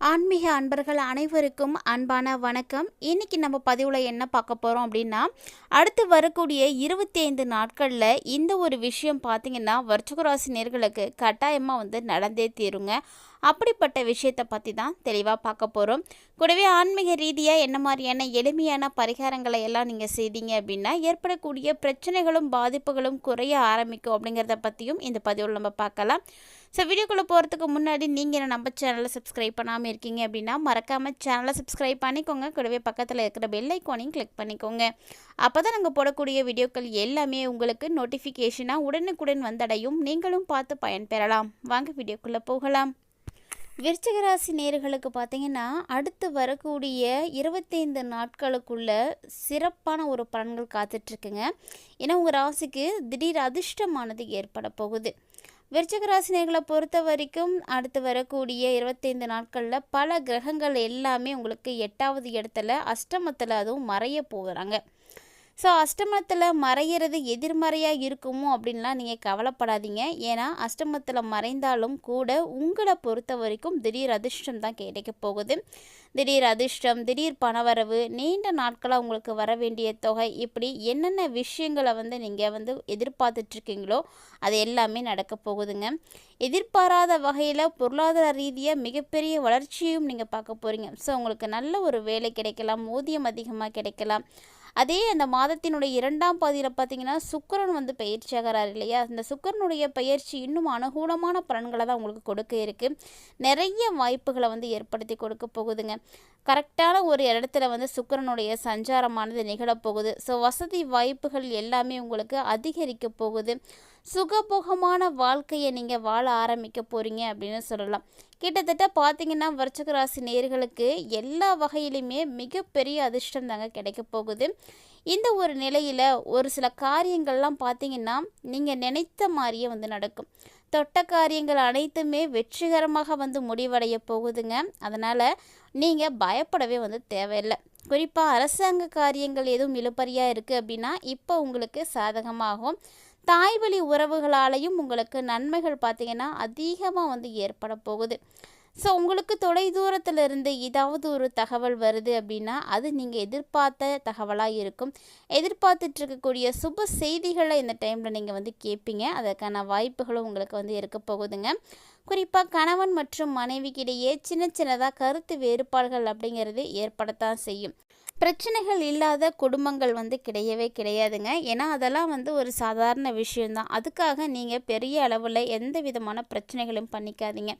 ஆன்மீக அன்பர்கள் அனைவருக்கும் அன்பான வணக்கம். இன்னைக்கு நம்ம பதிவில் என்ன பார்க்க போகிறோம் அப்படின்னா அடுத்து வரக்கூடிய இருபத்தி ஐந்து நாட்களில் இந்த ஒரு விஷயம் பார்த்திங்கன்னா வர்ச்சகராசி நேர்களுக்கு கட்டாயமாக வந்து நடந்தே தீருங்க. அப்படிப்பட்ட விஷயத்தை பற்றி தான் தெளிவாக பார்க்க போகிறோம் கூடவே ஆன்மீக ரீதியாக என்ன மாதிரியான எளிமையான பரிகாரங்களை எல்லாம் நீங்கள் செய்தீங்க அப்படின்னா ஏற்படக்கூடிய பிரச்சனைகளும் பாதிப்புகளும் குறைய ஆரம்பிக்கும் அப்படிங்கிறத பற்றியும் இந்த பதிவில் நம்ம பார்க்கலாம். ஸோ வீடியோக்குள்ளே போகிறதுக்கு முன்னாடி நீங்கள் என்ன நம்ம சேனலை சப்ஸ்கிரைப் பண்ணாமல் இருக்கீங்க அப்படின்னா மறக்காமல் சேனலை சப்ஸ்கிரைப் பண்ணிக்கோங்க. கூடவே பக்கத்தில் இருக்கிற பெல் ஐக்கானையும் கிளிக் பண்ணிக்கோங்க. அப்போ தான் நாங்கள் போடக்கூடிய வீடியோக்கள் எல்லாமே உங்களுக்கு நோட்டிஃபிகேஷனாக உடனுக்குடன் வந்தடையும். நீங்களும் பார்த்து பயன்பெறலாம். வாங்க வீடியோக்குள்ளே போகலாம். விருச்சகராசி நேர்களுக்கு பார்த்தீங்கன்னா அடுத்து வரக்கூடிய இருபத்தைந்து நாட்களுக்குள்ள சிறப்பான ஒரு பலன்கள் காத்துட்ருக்குங்க. ஏன்னா உங்கள் ராசிக்கு திடீர் அதிர்ஷ்டமானது ஏற்பட போகுது. விருச்சகராசினியர்களை பொறுத்த வரைக்கும் அடுத்து வரக்கூடிய இருபத்தைந்து நாட்களில் பல கிரகங்கள் எல்லாமே உங்களுக்கு எட்டாவது இடத்துல அஷ்டமத்தில் அதுவும் மறைய போகிறாங்க. ஸோ அஷ்டமத்தில் மறையிறது எதிர்மறையாக இருக்குமோ அப்படின்லாம் நீங்கள் கவலைப்படாதீங்க. ஏன்னா அஷ்டமத்தில் மறைந்தாலும் கூட உங்களை பொறுத்த வரைக்கும் திடீர் அதிர்ஷ்டம் தான் கிடைக்க போகுது. திடீர் அதிர்ஷ்டம் திடீர் பணவரவு நீண்ட நாட்களாக உங்களுக்கு வர வேண்டிய தொகை இப்படி என்னென்ன விஷயங்களை வந்து நீங்கள் வந்து எதிர்பார்த்துட்ருக்கீங்களோ அது எல்லாமே நடக்க போகுதுங்க. எதிர்பாராத வகையில் பொருளாதார ரீதியாக மிகப்பெரிய வளர்ச்சியும் நீங்கள் பார்க்க போகிறீங்க ஸோ உங்களுக்கு நல்ல ஒரு வேலை கிடைக்கலாம் ஊதியம் அதிகமாக கிடைக்கலாம். அதே அந்த மாதத்தினுடைய இரண்டாம் பாதியில் பார்த்தீங்கன்னா சுக்கரன் வந்து பயிற்சி ஆகிறார் இல்லையா? அந்த சுக்கரனுடைய பயிற்சி இன்னும் அனுகூலமான பலன்களை தான் உங்களுக்கு கொடுக்க இருக்குது நிறைய வாய்ப்புகளை வந்து ஏற்படுத்தி கொடுக்க போகுதுங்க. கரெக்டான ஒரு இடத்துல வந்து சுக்கரனுடைய சஞ்சாரமானது நிகழப்போகுது. ஸோ வசதி வாய்ப்புகள் எல்லாமே உங்களுக்கு அதிகரிக்க போகுது. சுகபோகமான வாழ்க்கையை நீங்கள் வாழ ஆரம்பிக்க போகிறீங்க அப்படின்னு சொல்லலாம். கிட்டத்தட்ட பார்த்தீங்கன்னா வருச்சக ராசி நேர்களுக்கு எல்லா வகையிலுமே மிகப்பெரிய அதிர்ஷ்டம் தாங்க கிடைக்க போகுது. இந்த ஒரு நிலையில் ஒரு சில காரியங்கள்லாம் பார்த்தீங்கன்னா நீங்கள் நினைத்த மாதிரியே வந்து நடக்கும். தொட்ட காரியங்கள் அனைத்துமே வெற்றிகரமாக வந்து முடிவடைய போகுதுங்க. அதனால் நீங்கள் பயப்படவே வந்து தேவையில்லை. குறிப்பாக அரசாங்க காரியங்கள் எதுவும் இழுப்பறியாக இருக்குது அப்படின்னா இப்போ உங்களுக்கு சாதகமாகும். தாய்வழி உறவுகளாலையும் உங்களுக்கு நன்மைகள் பார்த்திங்கன்னா அதிகமாக வந்து ஏற்பட போகுது. ஸோ உங்களுக்கு தொலை தூரத்தில் இருந்து ஏதாவது ஒரு தகவல் வருது அப்படின்னா அது நீங்கள் எதிர்பார்த்த தகவலாக இருக்கும். எதிர்பார்த்துட்டு இருக்கக்கூடிய சுப செய்திகளை இந்த டைமில் நீங்கள் வந்து கேட்பீங்க அதற்கான வாய்ப்புகளும் உங்களுக்கு வந்து இருக்க போகுதுங்க. குறிப்பாக கணவன் மற்றும் மனைவிக்கிடையே சின்ன சின்னதாக கருத்து வேறுபாடுகள் அப்படிங்கிறது ஏற்படத்தான் செய்யும். பிரச்சனைகள் இல்லாத குடும்பங்கள் வந்து கிடையவே கிடையாதுங்க. ஏன்னா அதெல்லாம் வந்து ஒரு சாதாரண விஷயம்தான். அதுக்காக நீங்கள் பெரிய அளவில் எந்த விதமான பிரச்சனைகளும் பண்ணிக்காதீங்க.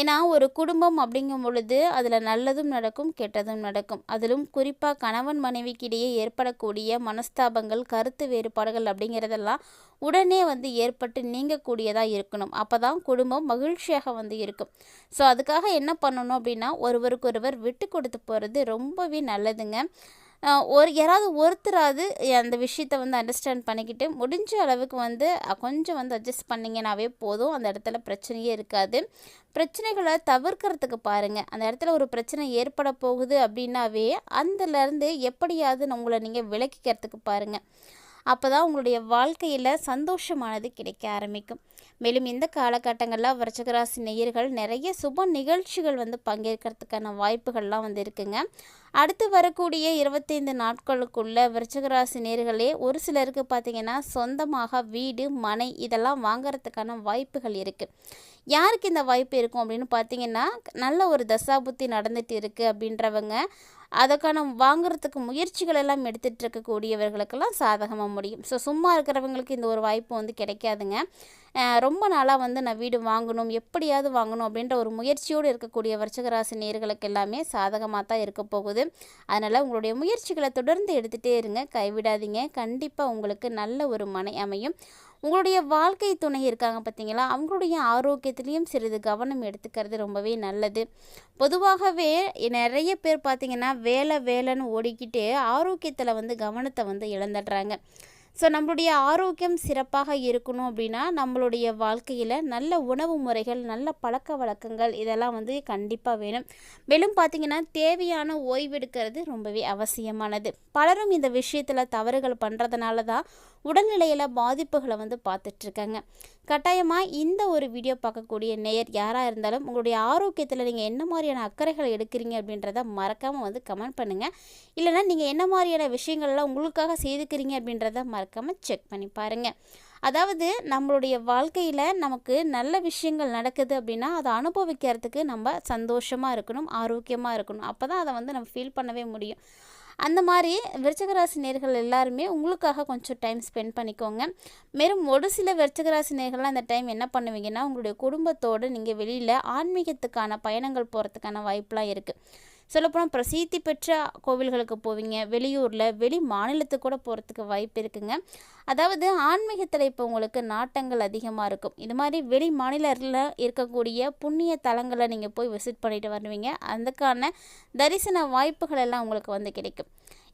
ஏன்னா ஒரு குடும்பம் அப்படிங்கும் பொழுது அதில் நல்லதும் நடக்கும் கெட்டதும் நடக்கும். அதிலும் குறிப்பாக கணவன் மனைவிக்கிடையே ஏற்படக்கூடிய மனஸ்தாபங்கள் கருத்து வேறுபாடுகள் அப்படிங்கிறதெல்லாம் உடனே வந்து ஏற்பட்டு நீங்கக்கூடியதாக இருக்கணும். அப்போ தான் குடும்பம் மகிழ்ச்சியாக வந்து இருக்கும். ஸோ அதுக்காக என்ன பண்ணணும் அப்படின்னா ஒருவருக்கொருவர் விட்டு கொடுத்து போகிறது ரொம்பவே நல்லதுங்க. ஒரு யாராவது ஒருத்தராவது அந்த விஷயத்த வந்து அண்டர்ஸ்டாண்ட் பண்ணிக்கிட்டு முடிஞ்ச அளவுக்கு வந்து கொஞ்சம் வந்து அட்ஜஸ்ட் பண்ணிங்கனாவே போதும். அந்த இடத்துல பிரச்சனையே இருக்காது. பிரச்சனைகளை தவிர்க்கிறதுக்கு பாருங்கள் அந்த இடத்துல ஒரு பிரச்சனை ஏற்பட போகுது அப்படின்னாவே அந்தலேருந்து எப்படியாவது உங்களை நீங்கள் விளக்கிக்கிறதுக்கு பாருங்கள் அப்போ தான் உங்களுடைய வாழ்க்கையில் சந்தோஷமானது கிடைக்க ஆரம்பிக்கும். மேலும் இந்த காலகட்டங்களில் விருச்சகராசி நேயர்கள் நிறைய சுப நிகழ்ச்சிகள் வந்து பங்கேற்கிறதுக்கான வாய்ப்புகள்லாம் வந்து இருக்குங்க. அடுத்து வரக்கூடிய இருபத்தைந்து நாட்களுக்குள்ள விருச்சகராசி நேர்களே ஒரு சிலருக்கு பார்த்திங்கன்னா சொந்தமாக வீடு மனை இதெல்லாம் வாங்கிறதுக்கான வாய்ப்புகள் இருக்குது யாருக்கு இந்த வாய்ப்பு இருக்கும் அப்படின்னு பார்த்தீங்கன்னா நல்ல ஒரு தசாபுத்தி நடந்துட்டு இருக்குது அப்படின்றவங்க. அதுக்கான வாங்குறதுக்கு முயற்சிகள் எல்லாம் எடுத்துகிட்டு இருக்கக்கூடியவர்களுக்கெல்லாம் சாதகமாக முடியும். ஸோ சும்மா இருக்கிறவங்களுக்கு இந்த ஒரு வாய்ப்பு வந்து கிடைக்காதுங்க. ரொம்ப நாளாக வந்து நான் வீடு வாங்கணும் எப்படியாவது வாங்கணும் அப்படின்ற ஒரு முயற்சியோடு இருக்கக்கூடிய வருஷகராசி நேர்களுக்கு எல்லாமே சாதகமாக தான் இருக்க போகுது. அதனால் உங்களுடைய முயற்சிகளை தொடர்ந்து எடுத்துகிட்டே இருங்க. கைவிடாதீங்க. கண்டிப்பாக உங்களுக்கு நல்ல ஒரு மனை அமையும். உங்களுடைய வாழ்க்கை துணை இருக்காங்க பார்த்தீங்களா? அவங்களுடைய ஆரோக்கியத்துலேயும் சிறிது கவனம் எடுத்துக்கிறது ரொம்பவே நல்லது. பொதுவாகவே நிறைய பேர் பார்த்திங்கன்னா வேலை வேலைன்னு ஓடிக்கிட்டு ஆரோக்கியத்தில் வந்து கவனத்தை வந்து இழந்துடுறாங்க. ஸோ நம்மளுடைய ஆரோக்கியம் சிறப்பாக இருக்கணும் அப்படின்னா நம்மளுடைய வாழ்க்கையில் நல்ல உணவு முறைகள் நல்ல பழக்க வழக்கங்கள் இதெல்லாம் வந்து கண்டிப்பாக வேணும். மேலும் பார்த்திங்கன்னா தேவையான ஓய்வெடுக்கிறது ரொம்பவே அவசியமானது. பலரும் இந்த விஷயத்தில் தவறுகள் பண்ணுறதுனால தான் உடல்நிலையில் பாதிப்புகளை வந்து பார்த்துட்ருக்காங்க கட்டாயமாக இந்த ஒரு வீடியோ பார்க்கக்கூடிய நேயர் யாராக இருந்தாலும் உங்களுடைய ஆரோக்கியத்தில் நீங்கள் என்ன மாதிரியான அக்கறைகளை எடுக்கிறீங்க அப்படின்றத மறக்காமல் வந்து கமெண்ட் பண்ணுங்கள் இல்லைனா நீங்கள் என்ன மாதிரியான விஷயங்கள்லாம் உங்களுக்காக செய்துக்கிறீங்க அப்படின்றத மறக்காமல் செக் பண்ணி பாருங்கள் அதாவது நம்மளுடைய வாழ்க்கையில் நமக்கு நல்ல விஷயங்கள் நடக்குது அப்படின்னா அதை அனுபவிக்கிறதுக்கு நம்ம சந்தோஷமாக இருக்கணும் ஆரோக்கியமாக இருக்கணும். அப்போ தான் அதை வந்து நம்ம ஃபீல் பண்ணவே முடியும். அந்த மாதிரி விருச்சகராசி நேர்கள் எல்லாருமே உங்களுக்காக கொஞ்சம் டைம் ஸ்பெண்ட் பண்ணிக்கோங்க. மேலும் ஒரு சில விருச்சகராசி நேர்கள்லாம் அந்த டைம் என்ன பண்ணுவீங்கன்னா உங்களுடைய குடும்பத்தோடு நீங்கள் வெளியில் ஆன்மீகத்துக்கான பயணங்கள் போகிறதுக்கான வாய்ப்பெலாம் இருக்குது சொல்லப்போனால் பிரசித்தி பெற்ற கோவில்களுக்கு போவீங்க. வெளியூரில் வெளி மாநிலத்துக்கு கூட போகிறதுக்கு வாய்ப்பு இருக்குங்க. அதாவது ஆன்மீகத்தில் இப்போ உங்களுக்கு நாட்டங்கள் அதிகமாக இருக்கும். இது மாதிரி வெளி மாநிலத்தில் இருக்கக்கூடிய புண்ணிய தலங்களை நீங்கள் போய் விசிட் பண்ணிட்டு வருவீங்க. அதுக்கான தரிசன வாய்ப்புகள் எல்லாம் உங்களுக்கு வந்து கிடைக்கும்.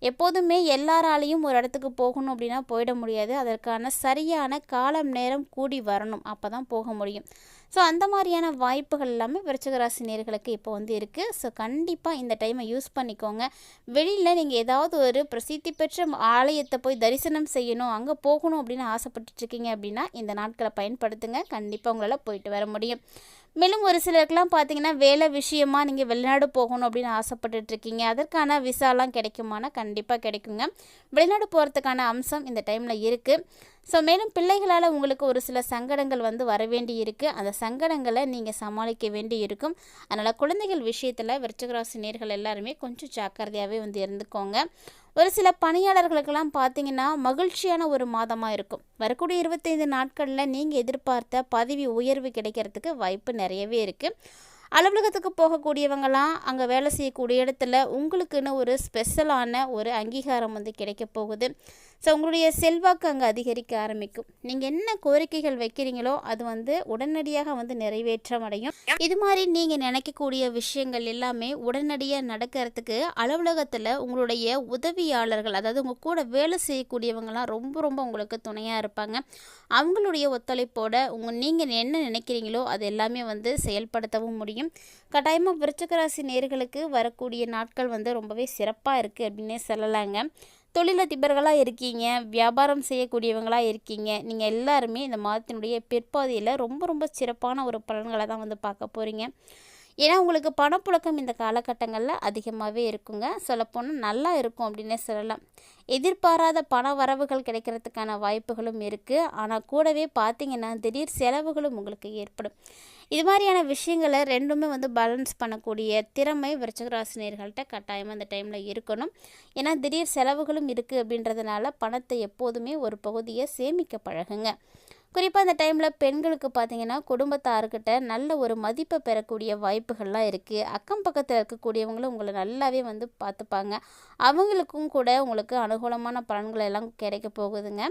எப்போதுமே எல்லாராலையும் ஒரு இடத்துக்கு போகணும் அப்படின்னா போயிட முடியாது. அதற்கான சரியான காலம் நேரம் கூடி வரணும். அப்போ தான் போக முடியும். ஸோ அந்த மாதிரியான வாய்ப்புகள் எல்லாமே விருச்சகராசி நேர்களுக்கு இப்போ வந்து இருக்குது ஸோ கண்டிப்பாக இந்த டைமை யூஸ் பண்ணிக்கோங்க. வெளியில் நீங்கள் ஏதாவது ஒரு பிரசித்தி பெற்ற ஆலயத்தை போய் தரிசனம் செய்யணும் அங்கே போகணும் அப்படின்னு ஆசைப்பட்டுட்ருக்கீங்க அப்படின்னா இந்த நாட்களை பயன்படுத்துங்க. கண்டிப்பாக உங்களால் போயிட்டு வர முடியும். மேலும் ஒரு சிலருக்குலாம் பார்த்தீங்கன்னா வேலை விஷயமா நீங்கள் வெளிநாடு போகணும் அப்படின்னு ஆசைப்பட்டுட்ருக்கீங்க அதற்கான விசாலாம் கிடைக்குமானா கண்டிப்பாக கிடைக்குங்க. வெளிநாடு போகிறதுக்கான அம்சம் இந்த டைமில் இருக்குது ஸோ மேலும் பிள்ளைகளால் உங்களுக்கு ஒரு சில சங்கடங்கள் வந்து வர வேண்டி இருக்குது அந்த சங்கடங்களை நீங்கள் சமாளிக்க வேண்டி இருக்கும் அதனால் குழந்தைகள் விஷயத்தில் விருச்சகராசி நேர்கள் எல்லாருமே கொஞ்சம் ஜாக்கிரதையாகவே வந்து இருந்துக்கோங்க. ஒரு சில பணியாளர்களுக்கெல்லாம் பார்த்தீங்கன்னா மகிழ்ச்சியான ஒரு மாதமாக இருக்கும். வரக்கூடிய இருபத்தைந்து நாட்களில் நீங்கள் எதிர்பார்த்த பதவி உயர்வு கிடைக்கிறதுக்கு வாய்ப்பு நிறையவே இருக்குது அலுவலகத்துக்கு போகக்கூடியவங்களாம் அங்கே வேலை செய்யக்கூடிய இடத்துல உங்களுக்குன்னு ஒரு ஸ்பெஷலான ஒரு அங்கீகாரம் வந்து கிடைக்க போகுது. ஸோ உங்களுடைய செல்வாக்கு அங்கே அதிகரிக்க ஆரம்பிக்கும். நீங்கள் என்ன கோரிக்கைகள் வைக்கிறீங்களோ அது வந்து உடனடியாக வந்து நிறைவேற்றம் அடையும் இது மாதிரி நீங்கள் நினைக்கக்கூடிய விஷயங்கள் எல்லாமே உடனடியாக நடக்கிறதுக்கு அலுவலகத்தில் உங்களுடைய உதவியாளர்கள் அதாவது உங்கள் கூட வேலை செய்யக்கூடியவங்களாம் ரொம்ப ரொம்ப உங்களுக்கு துணையாக இருப்பாங்க. அவங்களுடைய ஒத்துழைப்போட உங்கள் நீங்கள் என்ன நினைக்கிறீங்களோ அது எல்லாமே வந்து செயல்படுத்தவும் முடியும். கட்டாயமாக விருச்சகராசி நேர்களுக்கு வரக்கூடிய நாட்கள் வந்து ரொம்பவே சிறப்பாக இருக்குது அப்படின்னே சொல்லலாங்க. தொழிலதிபர்களாக இருக்கீங்க வியாபாரம் செய்யக்கூடியவங்களாக இருக்கீங்க நீங்கள் எல்லாருமே இந்த மாதத்தினுடைய பிற்பாதையில் ரொம்ப ரொம்ப சிறப்பான ஒரு பலன்களை தான் வந்து பார்க்க போகிறீங்க ஏன்னா உங்களுக்கு பணப்புழக்கம் இந்த காலகட்டங்களில் அதிகமாகவே இருக்குங்க. சொல்லப்போனால் நல்லா இருக்கும் அப்படின்னே சொல்லலாம். எதிர்பாராத பண வரவுகள் கிடைக்கிறதுக்கான வாய்ப்புகளும் இருக்குது ஆனால் கூடவே பார்த்தீங்கன்னா திடீர் செலவுகளும் உங்களுக்கு ஏற்படும். இது மாதிரியான விஷயங்களை ரெண்டுமே வந்து பேலன்ஸ் பண்ணக்கூடிய திறமை விருச்சகராசினியர்கள்ட்ட கட்டாயமாக அந்த டைமில் இருக்கணும். ஏன்னா திடீர் செலவுகளும் இருக்குது அப்படின்றதுனால பணத்தை எப்போதுமே ஒரு பகுதியை சேமிக்க பழகுங்க. குறிப்பாக அந்த டைமில் பெண்களுக்கு பார்த்தீங்கன்னா குடும்பத்தாருக்கிட்ட நல்ல ஒரு மதிப்பை பெறக்கூடிய வாய்ப்புகள்லாம் இருக்குது அக்கம் பக்கத்தில் இருக்கக்கூடியவங்களும் உங்களை நல்லாவே வந்து பார்த்துப்பாங்க. அவங்களுக்கும் கூட உங்களுக்கு அனுகூலமான பலன்கள் எல்லாம் கிடைக்க போகுதுங்க.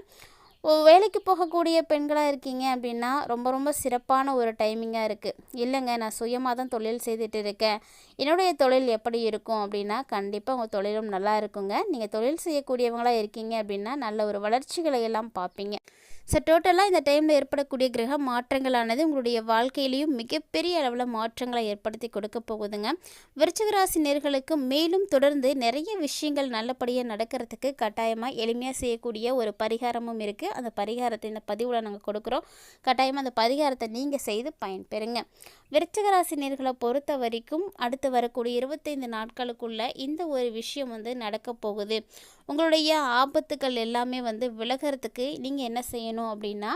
வேலைக்கு போகக்கூடிய பெண்களாக இருக்கீங்க அப்படின்னா ரொம்ப ரொம்ப சிறப்பான ஒரு டைமிங்காக இருக்குது இல்லைங்க நான் சுயமாக தான் தொழில் செய்துட்டு இருக்கேன். என்னுடைய தொழில் எப்படி இருக்கும் அப்படின்னா கண்டிப்பாக உங்கள் தொழிலும் நல்லா இருக்குங்க. நீங்கள் தொழில் செய்யக்கூடியவங்களாக இருக்கீங்க அப்படின்னா நல்ல ஒரு வளர்ச்சிகளை எல்லாம் பார்ப்பீங்க. ஸோ டோட்டலாக இந்த டைமில் ஏற்படக்கூடிய கிரக மாற்றங்களானது உங்களுடைய வாழ்க்கையிலையும் மிகப்பெரிய அளவில் மாற்றங்களை ஏற்படுத்தி கொடுக்க போகுதுங்க. விருச்சகராசி நேர்களுக்கு மேலும் தொடர்ந்து நிறைய விஷயங்கள் நல்லபடியாக நடக்கிறதுக்கு கட்டாயமாக எளிமையாக செய்யக்கூடிய ஒரு பரிகாரமும் இருக்குது அந்த பரிகாரத்தை இந்த பதிவில் நாங்கள் கொடுக்குறோம். கட்டாயமாக அந்த பரிகாரத்தை நீங்கள் செய்து பயன்பெறுங்க. விருச்சகராசி நேர்களை பொறுத்த வரைக்கும் அடுத்து வரக்கூடிய இருபத்தைந்து நாட்களுக்குள்ள இந்த ஒரு விஷயம் வந்து நடக்க போகுது. உங்களுடைய ஆபத்துக்கள் எல்லாமே வந்து விலகிறதுக்கு நீங்கள் என்ன செய்யணும்? அப்படின்னா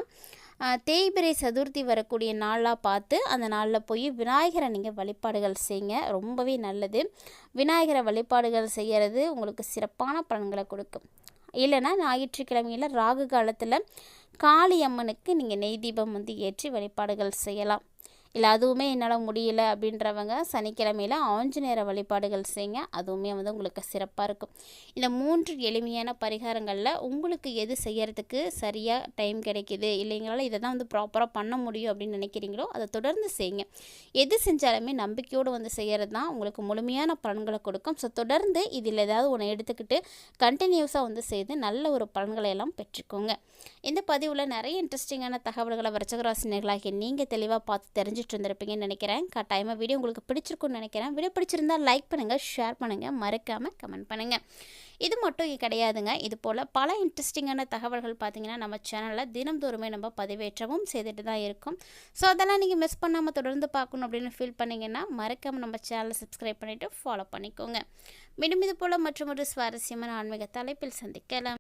தேய்பிரை சதுர்த்தி வரக்கூடிய நாளாக பார்த்து அந்த நாளில் போய் விநாயகரை நீங்கள் வழிபாடுகள் செய்யுங்க ரொம்பவே நல்லது. விநாயகரை வழிபாடுகள் செய்கிறது உங்களுக்கு சிறப்பான பலன்களை கொடுக்கும். இல்லைன்னா ஞாயிற்றுக்கிழமையில் ராகு காலத்தில் காளியம்மனுக்கு நீங்கள் நெய் தீபம் வந்து ஏற்றி வழிபாடுகள் செய்யலாம். இல்லை அதுவுமே என்னால் முடியல அப்படின்றவங்க சனிக்கிழமையில் ஆஞ்சநேயர வழிபாடுகள் செய்யுங்க. அதுவுமே வந்து உங்களுக்கு சிறப்பாக இருக்கும். இந்த மூன்று எளிமையான பரிகாரங்களில் உங்களுக்கு எது செய்யறதுக்கு சரியாக டைம் கிடைக்கிது? இல்லைங்களால இதை தான் வந்து ப்ராப்பராக பண்ண முடியும் அப்படின்னு நினைக்கிறீங்களோ அதை தொடர்ந்து செய்யுங்க. எது செஞ்சாலுமே நம்பிக்கையோடு வந்து செய்கிறது தான் உங்களுக்கு முழுமையான பலன்களை கொடுக்கும். ஸோ தொடர்ந்து இதில் ஏதாவது ஒன்று எடுத்துக்கிட்டு கண்டினியூஸாக வந்து செய்து நல்ல ஒரு பலன்களை எல்லாம் பெற்றுக்கோங்க. இந்த பதிவில் நிறைய இன்ட்ரெஸ்டிங்கான தகவல்களை விருச்சகராசினியர்களாகிய நீங்கள் தெளிவாக பார்த்து தெரிஞ்சு செஞ்சுட்டு இருந்திருப்பீங்கன்னு நினைக்கிறேன். கட்டாயமாக வீடியோ உங்களுக்கு பிடிச்சிருக்குன்னு நினைக்கிறேன். வீடியோ பிடிச்சிருந்தால் லைக் பண்ணுங்கள் ஷேர் பண்ணுங்கள் மறக்காமல் கமெண்ட் பண்ணுங்கள் இது மட்டும் கிடையாதுங்க. இது போல் பல இன்ட்ரெஸ்டிங்கான தகவல்கள் பார்த்தீங்கன்னா நம்ம சேனலில் தினம்தோறுமே நம்ம பதிவேற்றவும் செய்துட்டு தான் இருக்கும். ஸோ அதெல்லாம் நீங்கள் மிஸ் பண்ணாமல் தொடர்ந்து பார்க்கணும் அப்படின்னு ஃபீல் பண்ணிங்கன்னா மறக்காமல் நம்ம சேனலை சப்ஸ்கிரைப் பண்ணிவிட்டு ஃபாலோ பண்ணிக்கோங்க. மீண்டும் இது போல் மற்றும் ஒரு சுவாரஸ்யமான ஆன்மீக தலைப்பில் சந்திக்கலாம்.